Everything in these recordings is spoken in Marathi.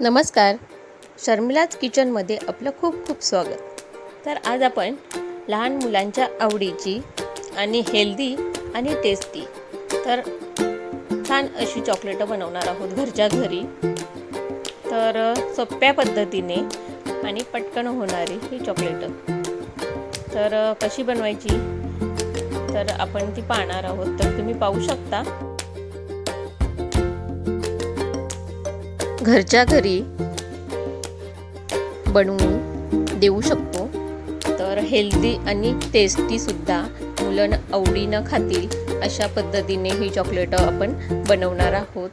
नमस्कार. शर्मिलाज किचनमध्ये आपलं खूप खूप स्वागत. तर आज आपण लहान मुलांच्या आवडीची आणि हेल्दी आणि टेस्टी तर छान अशी चॉकलेटं बनवणार आहोत घरच्या घरी. तर सोप्या पद्धतीने आणि पटकन होणारी ही चॉकलेटं. तर कशी बनवायची? तर आपण ती पाहणार आहोत. तर तुम्ही पाहू शकता. घरच्या घरी बनवून देऊ शकतो. तर हेल्दी आणि टेस्टीसुद्धा मुलं आवडीनं खातील अशा पद्धतीने ही चॉकलेटं आपण बनवणार आहोत.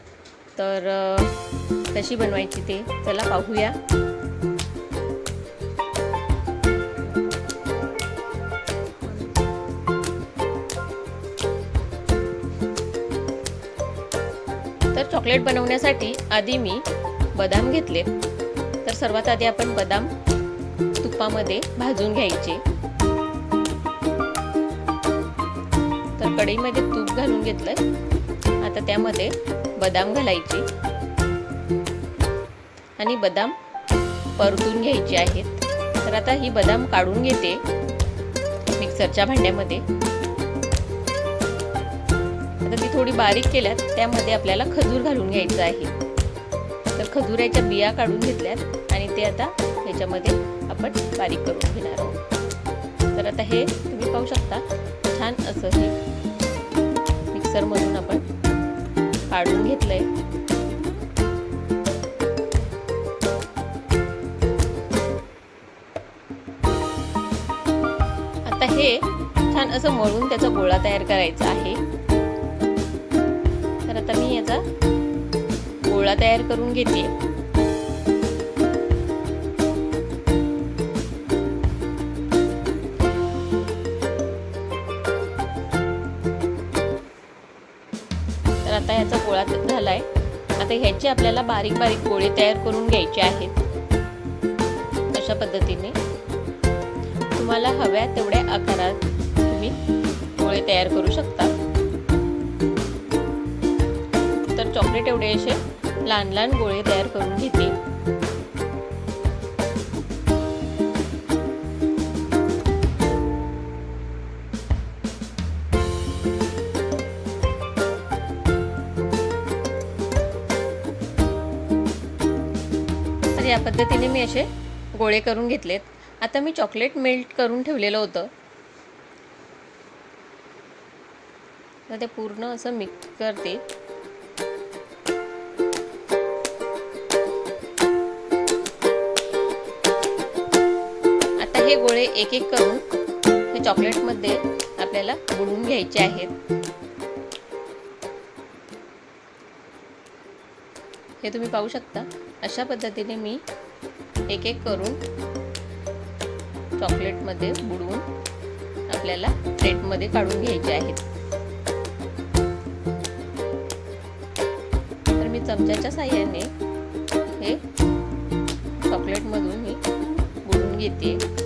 तर कशी बनवायची ते चला पाहूया. चॉकलेट बनवण्यासाठी आधी मी बदाम घेतले. तर सर्वात आधी आपण बदाम तुपामध्ये भाजून घ्यायचे. तर कढईमध्ये तूप घालून घेतलंय. आता त्यामध्ये बदाम घालायचे. आणि बदाम परतून घ्यायचे आहेत. तर आता ही बदाम काढून घेते. मिक्सरच्या भांड्यामध्ये. आता ती थोडी बारीक केल्यात त्यामध्ये आपल्याला खजूर घालून घ्यायचं आहे. तर खजुराच्या बिया काढून घेतल्यात आणि ते आता ह्याच्यामध्ये आपण बारीक करून घेणार आहोत. तर आता हे तुम्ही पाहू शकता छान असं हे मिक्सरमधून आपण काढून घेतलंय. आता हे छान असं मळून त्याचा गोळा तयार करायचा आहे. आता. गोळा तयार करून घेते. तर आता याचा गोळा झालाय. आता ह्याचे आपल्याला बारीक बारीक गोळे तयार करून घ्यायचे आहेत. अशा पद्धतीने. तुम्हाला हव्या तेवढ्या आकारात तुम्ही गोळे तयार करू शकता. चॉकलेट एवढे असे लहान लहान गोळे तयार करून घेते. तर या पद्धतीने मी असे गोळे करून घेतलेत. आता मी चॉकलेट मेल्ट करून ठेवलेलं होतं. तर ते पूर्ण असं मिक्स करते. हे गोळे एक एक करून हे चॉकलेटमध्ये आपल्याला बुडवून घ्यायचे आहेत. हे तुम्ही पाहू शकता. अशा पद्धतीने मी एक एक करून चॉकलेटमध्ये बुडवून आपल्याला प्लेटमध्ये काढून घ्यायचे आहेत. तर मी चमच्याच्या साह्याने हे चॉकलेटमधून मी बुडवून घेते.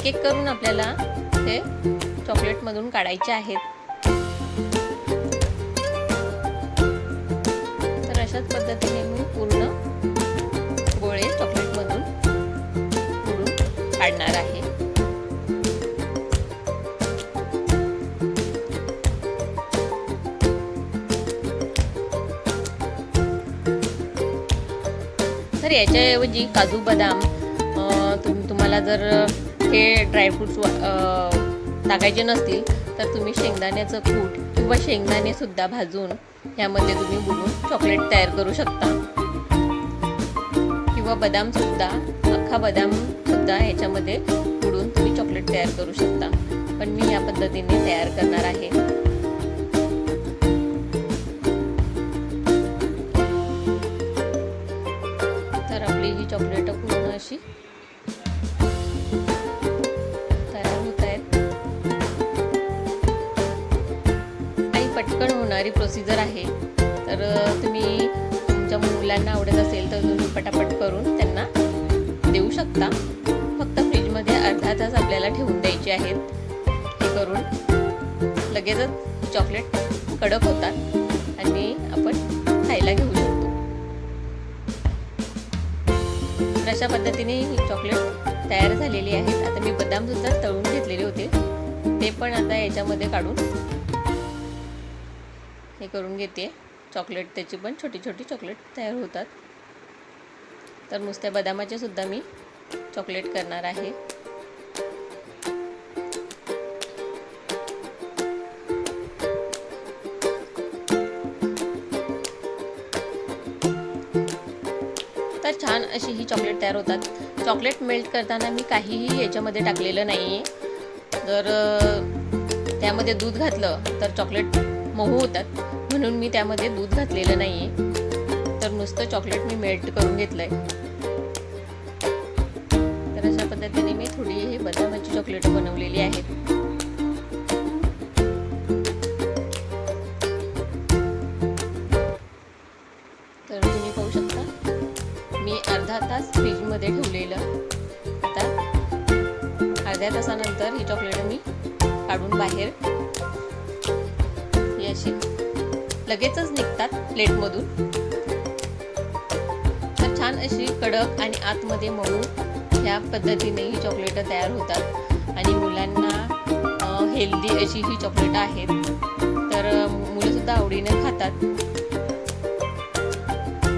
एक एक करून आपल्याला ते चॉकलेटमधून काढायचे आहेत. तर अशाच पद्धतीने मी पूर्ण गोळे चॉकलेटमधून पुढून काढणार आहे. तर याच्याऐवजी काजू बदाम तुम तुम्हाला जर हे ड्रायफ्रूट्स टाकायचे नसतील तर तुम्ही शेंगदाण्याचं कूट किंवा शेंगदाणेसुद्धा भाजून ह्यामध्ये तुम्ही बुडून चॉकलेट तयार करू शकता. किंवा बदामसुद्धा अख्खा बदामसुद्धा ह्याच्यामध्ये बुडून तुम्ही चॉकलेट तयार करू शकता. पण मी या पद्धतीने तयार करणार आहे. तर आपली ही चॉकलेट पूर्ण अशी होणारी प्रोसिजर आहे. तर तुम्ही तुमच्या मुलांना आवडत असेल तर तुम्ही पटापट करून त्यांना देऊ शकता. फक्त फ्रीजमध्ये अर्धा तास आपल्याला ठेवून द्यायचे आहेत. हे करून लगेचच चॉकलेट कडक होतात आणि आपण खायला घेऊ शकतो. तर अशा पद्धतीने ही चॉकलेट तयार झालेली आहेत. आता मी बदामसुद्धा तळून घेतलेले होते. ते पण आता याच्यामध्ये काढून हे करून घेते. चॉकलेट त्याची पण छोटी छोटी चॉकलेट तयार होतात. तर नुसत्या बदामाचे सुद्धा मी चॉकलेट करणार आहे. तर छान अशी ही चॉकलेट तयार होतात. चॉकलेट मेल्ट करताना मी काहीही याच्यामध्ये टाकलेलं नाही आहे जर त्यामध्ये दूध घातलं तर चॉकलेट मऊ होतात. म्हणून मी त्यामध्ये दूध घातलेलं नाही आहे तर नुसतं चॉकलेट मी मेल्ट करून घेतलं आहे तर अशा पद्धतीने मी थोडी ही बदामाची चॉकलेट बनवलेली आहेत तर तुम्ही पाहू शकता मी अर्धा तास फ्रीजमध्ये ठेवलेलं. आता अर्ध्या तासानंतर ही चॉकलेट मी काढून बाहेर ही लगेचच निघतात प्लेटमधून. तर छान अशी कडक आणि आतमध्ये मऊ ह्या पद्धतीने ही चॉकलेट तयार होतात. आणि मुलांना हेल्दी अशी ही चॉकलेट आहेत. तर मुलंसुद्धा आवडीने खातात.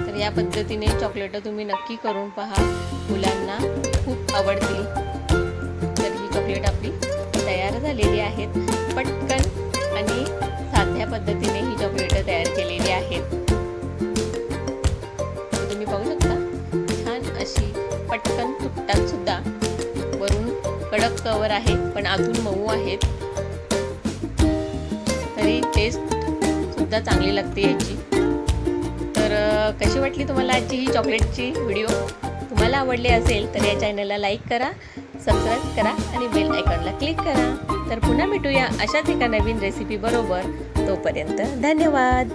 तर या पद्धतीने चॉकलेट तुम्ही नक्की करून पहा. मुलांना खूप आवडतील. पटकन सुद्धा वरून कडक कवर आहे पण आतून मऊ आहेत. तरी टेस्ट सुद्धा चांगली लागते याची. तर कशी वाटली तुम्हाला आजची ही चॉकलेटची व्हिडिओ तुम्हाला आवडली असेल तर या चॅनलला लाईक करा सबस्क्राईब करा आणि बेल आयकॉनला क्लिक करा. तर पुन्हा भेटूया अशाच एका नवीन रेसिपी बरोबर. तोपर्यंत धन्यवाद.